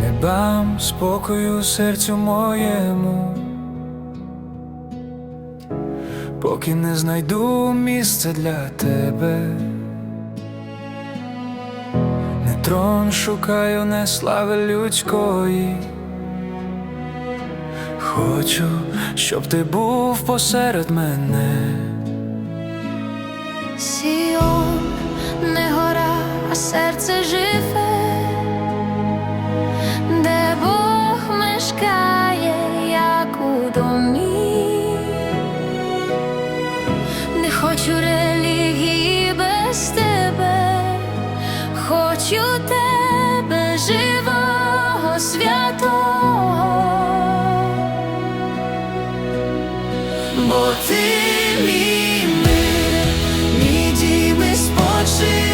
Не дам спокою серцю моєму, поки не знайду місце для тебе, не трон шукаю, не слави людської. Хочу, щоб ти був посеред мене. Сіон не гора, а серце живе, де Бог мешкає, як у домі. Не хочу релігії без тебе, хочу тебе живого святого. Бо ти мій see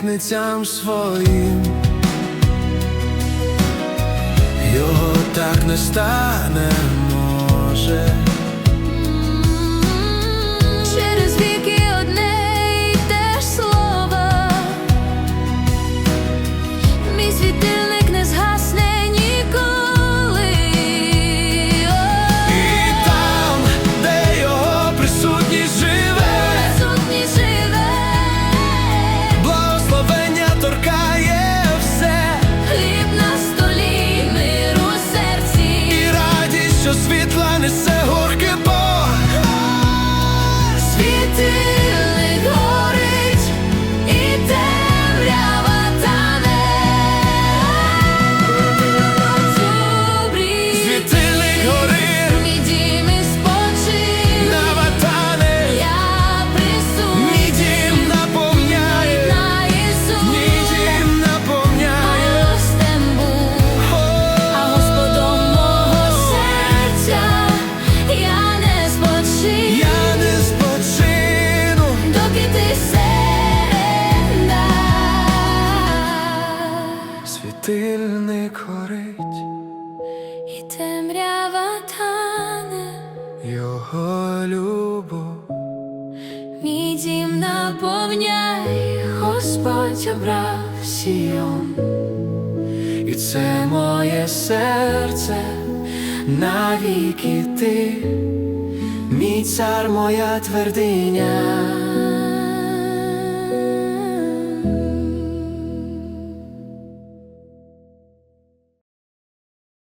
обітницям своїм. Його так не стане може. Світильник горить, і темрява тане, його любов. мій дім наповняй, Господь обрав Сіон. І це моє серце навіки ти, мій цар, моя твердиня.